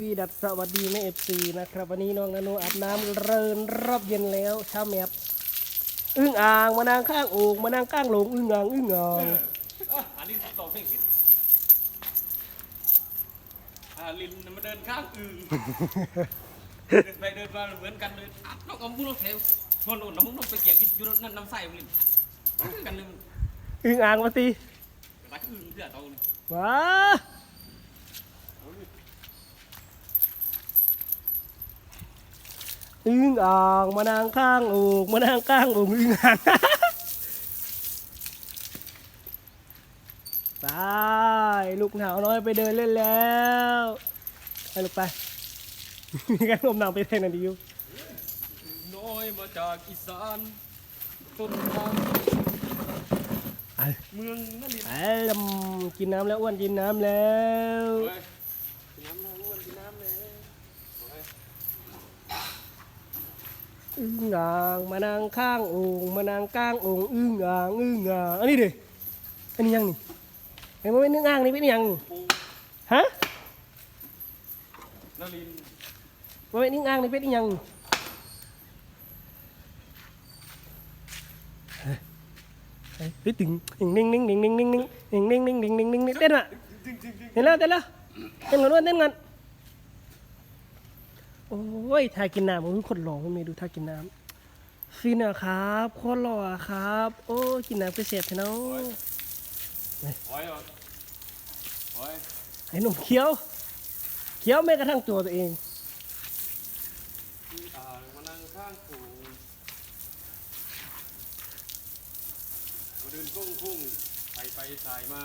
วีดัสสวัสดีแม่เอฟซีนะครับ วันนี้น้องนาโนอาบน้ำเรินรอบเย็นแล้วเช้าแมบอึ้งอ่างมานางข้างโอ่งมานางข้างโหลงอึ้งอ่างอึ้งอ่างอันนี้ต่อเพลงผิดอ่าลินมาเดินข้างอื่นเดินไปเดินมาเหมือนกันเลยอะน้องเอามุ้งน้องแถวโน่นโน่นน้องมุ้งน้องไปเกี่ยวกินอยู่นั่นน้ำใส่ของลินคือกันเลยมันอึ้งอ่างมาตีรักอื่นเพื่อเอาเลยว้า อึ้งอ่างมานางข้างโอ่งมานางข้างโอ่งอึ้งอ่างไปลูกหนาวน้อยไปเดินเล่นแล้วไปลูกไปมีการงมหนาวไปแทงนันดีอยู่น้อยมาจากอีสานต้นทางไอ้เมืองนั่นลินไปลำกินน้ำแล้วอ้วนกินน้ำแล้ว เฮ้ยกินน้ำนะอ้วนกินน้ำเลยเฮ้ย อึ้งอ่างมานางข้างโอ่งมานางก้างโอ่งอึ้งอ่างอึ้งอ่างอันนี้ดิอันนี้ยังนี่เห็นไหมเนึกอ่างนี่เป็นยังนี่ฮะนลินว่าเป็นนึกอ่างนี่เป็นยังนี่เฮ้ยตึงนิ่งนิ่งนิ่งนิ่งนิ่งนิ่งนิ่งนิ่งนิ่งนิ่งนิ่งนิ่งนิ่งเต้นอะเต้นแล้วเต้นแล้วเต้นก่อนอ้วนเต้นก่อน โอ้ยทากินน้ำโอ้ยคนหล่อไม่มีดูทากินน้ำฟินอะครับโคนหล่ออะครับ โอ้ยกินน้ำไปเสียบเถอะเนาะโอ้ยโอ้ยไอ้หนุ่มเคี้ยว เคี้ยวแม้กระทั่งตัวตัวเองที่อ่างมานั่งข้างปูมาเดินกุ้งกุ้งไปไปสายมา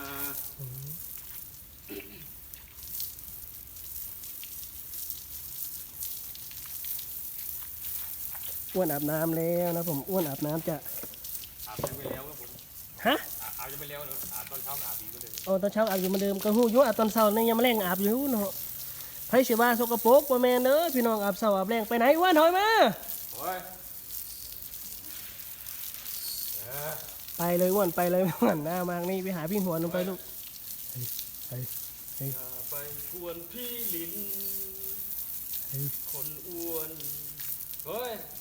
อ้วนอาบน้ำแล้วนะผมอ้วนอาบน้ำจะอาบยังไม่แล้วครับผมฮะอาบอาบยังไม่แล้วเนอะอาบตอนเช้าอาบอีกก็เลยโอ้ตอนเช้าอาบอยู่เหมือนเดิมก็หูอยุ่อาบตอนเช้านี่ยังมาแรงอาบอยู่เนาะไผเสียบ้าสกปรกว่าแม่นเด้อพี่น้องอาบเช้าอาบแรงไปไหนอ้วนถอยมาโอ้ยเออไปเลยอ้วนไปเลยอ้วนหน้ามากนี่ไปหาพี่หัวลงไปลูกไปไปอย่าไปกวนพี่ลินไปคนอ้วนเฮ้ยอุ้ย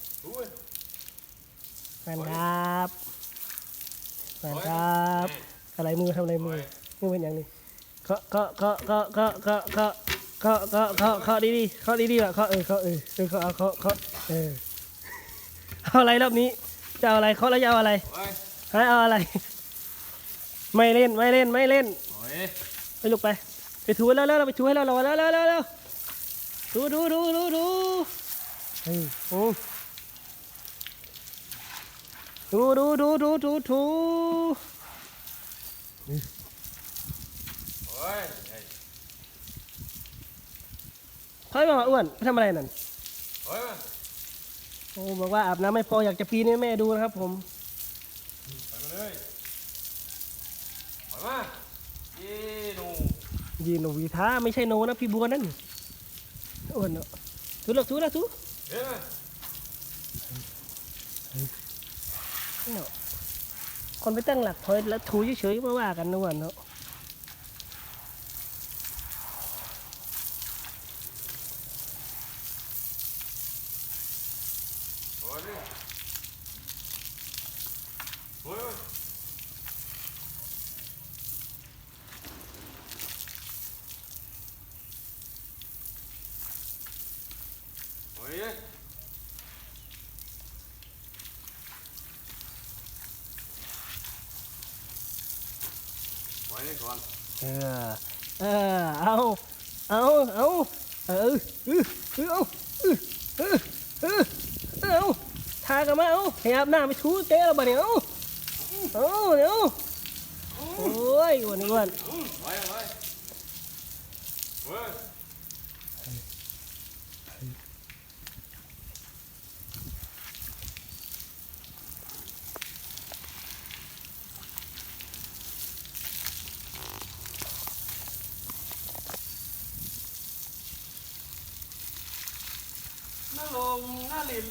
แฟนครับแฟนครับอะไรมือทำอะไรมือนี่เป็นอย่างนี้เคาะเคาะเคาะเคาะเคาะเคาะเคาะเคาะเคาะเคาะเคาะดีๆเคาะดีๆอะเคาะเออเคาะเออเออเคาะเอาเคาะเคาะเออเอาอะไรรอบนี้จะเอาอะไรเคาะแล้วจะเอาอะไรโอ้ยให้เอาอะไร ไม่เล่นไม่เล่นไม่เล่นโอ้ยไปลูกไปไปถูแล้วแล้วเราไปถูให้เราเราแล้วแล้วแล้วแล้วดูดูดูดูดูเฮ้ยโอ้ ดูดูดูดูดูดูโอ้ยเฮ้ยเฮ้ยมาอ้วนไปทำอะไรนั่นโอ้ยโอ้บอกว่าอาบน้ำไม่พออยากจะปีนให้แม่ดูนะครับผมไปมาเลยไปมาเย้หนูยีนวีท้าไม่ใช่โนนะพี่บัวนั่นอ้วนเนาะถูแล้วถูแล้วถูเดี๋ยวมา เนาะคนไปตั้งหลักถอยแล้วถูเฉยๆมาว่ากันนะอ้นเนาะ โอ้ยดิโอ้ยโอ้ย ไว้ก่อนเออ เออ เอา เอา เอา เออเออเออเอาเออเออเออเอาทากันมาเอาพยายามหน้าไปชูเตะเราบ่เนี่ยเอาเอาเดี๋ยวโอ้ยอ้วนอ้วน ไว้ไว้เว้ย ลงน้าลิน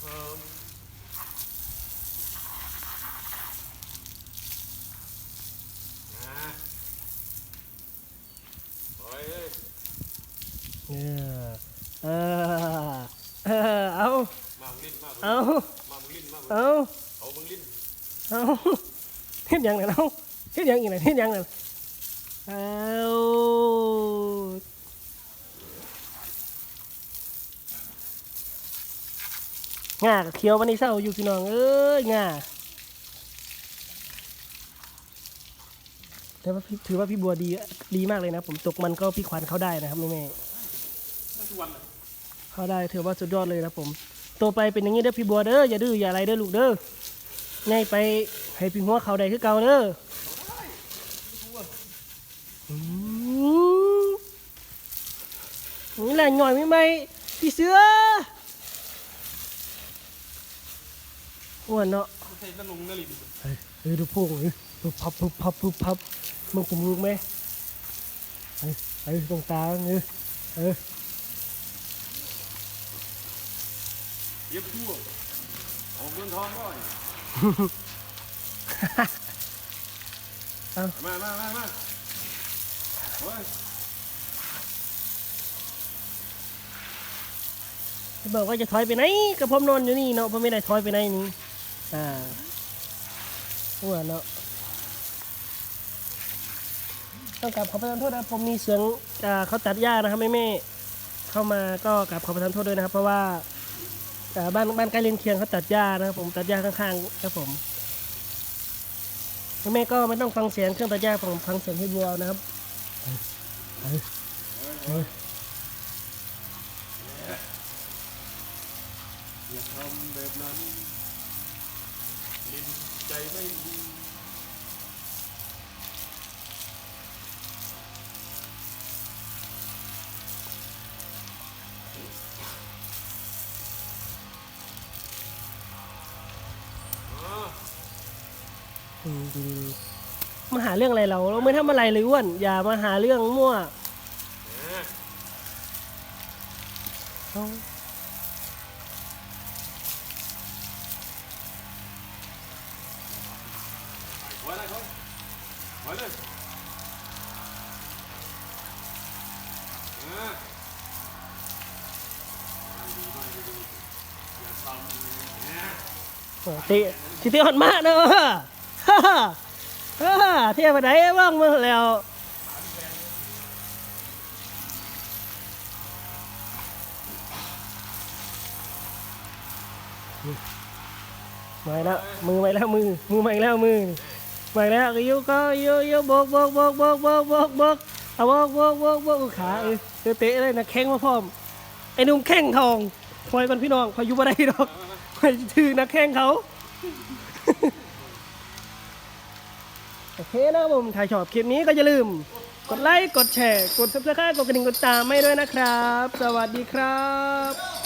เพิ่มนะโอ้ยเออเออเออเอามามึงลิ้นมาเอา มามึงลิ้นมาเอา เอามึงลิ้นเอาเฮ็ดหยังไงเอาเฮ็ดหยังอีกไหนเฮ็ดหยังไงเอา ง่ากับเคียววันนี้เศร้าอยู่พี่น้องเอ้ยง่าแต่ว่าถือว่าพี่บัวดีดีมากเลยนะ ผมตกมันก็พี่ขวัญเขาได้นะครับแม่แม่เขาได้ถือว่าสุดยอดเลยนะผมโตไปเป็นอย่างนี้เด้อพี่บัวเด้ออย่าดื้ออย่าอะไรเด้อลูกเด้อง่ายไปให้พี่หัวเขาได้คือเก่าเด้ออืมนี่แหละหน่อยไม่ไหมพี่เสือ อ้วนเนาะไม่ใช่นั่นลงนั่นลิ้นเฮ้ยเฮ้ยดูพวกเฮ้ยปุ๊บพับปุ๊บพับปุ๊บพับมึงผมรู้ไหมเฮ้ยเฮ้ยตรงตาเฮ้ยเฮ้ยเย็บทั่วออกเงินทองก่อนเอามามามามาโอ้ยบอกว่าจะถอยไปไหนกระผมนอนอยู่นี่เนาะผมไม่ได้ถอยไปไหนนี่ อ่าหัวเนาะต้องกลับขอประทานโทษนะผมมีเสียงเขาตัดหญ้านะครับแม่แม่เข้ามาก็กลับขอประทานโทษด้วยนะครับ เพราะว่าบ้านบ้านใกล้เรือนเคียงเขาตัดหญ้านะครับผมตัดหญ้าข้างๆครับผมแม่แม่ก็ไม่ต้องฟังเสียงเครื่องตัดหญ้าผมฟังเสียงให้บัวนะครับอย่าทำแบบนั้น ลิ้นใจไม่ดีมาหาเรื่องอะไรเราเราไม่ทำอะไรเลยอ้วนอย่ามาหาเรื่องมั่วเอา เลยอ่าดีมากดีอย่าทำนะเอาติสิเที่ยวหันมาเนอะฮ่าฮ่าฮ่าเที่ยวไปไหนบ้างมาแล้วมาอีกแล้วมือมาแล้วมือมือมาแล้วมือ มาอีกแล้วก็ยุก็ยุยุบกบกบกบกบกบกบกเอาบกบกบกบกขาเออเตะเตะเลยนะแข้งมาพร้อมไอ้นุ่มแข้งทองคอยกันพี่น้องคอยอยู่บ่ได้ดอกคอยถือนักแข้งเขาโอเคนะบผมถ้ายชอบคลิปนี้ก็อย่าลืม กดไลค์กดแชร์ กดซับสไครต์กดกระดิ่งกดตามให้ด้วยนะครับ สวัสดีครับ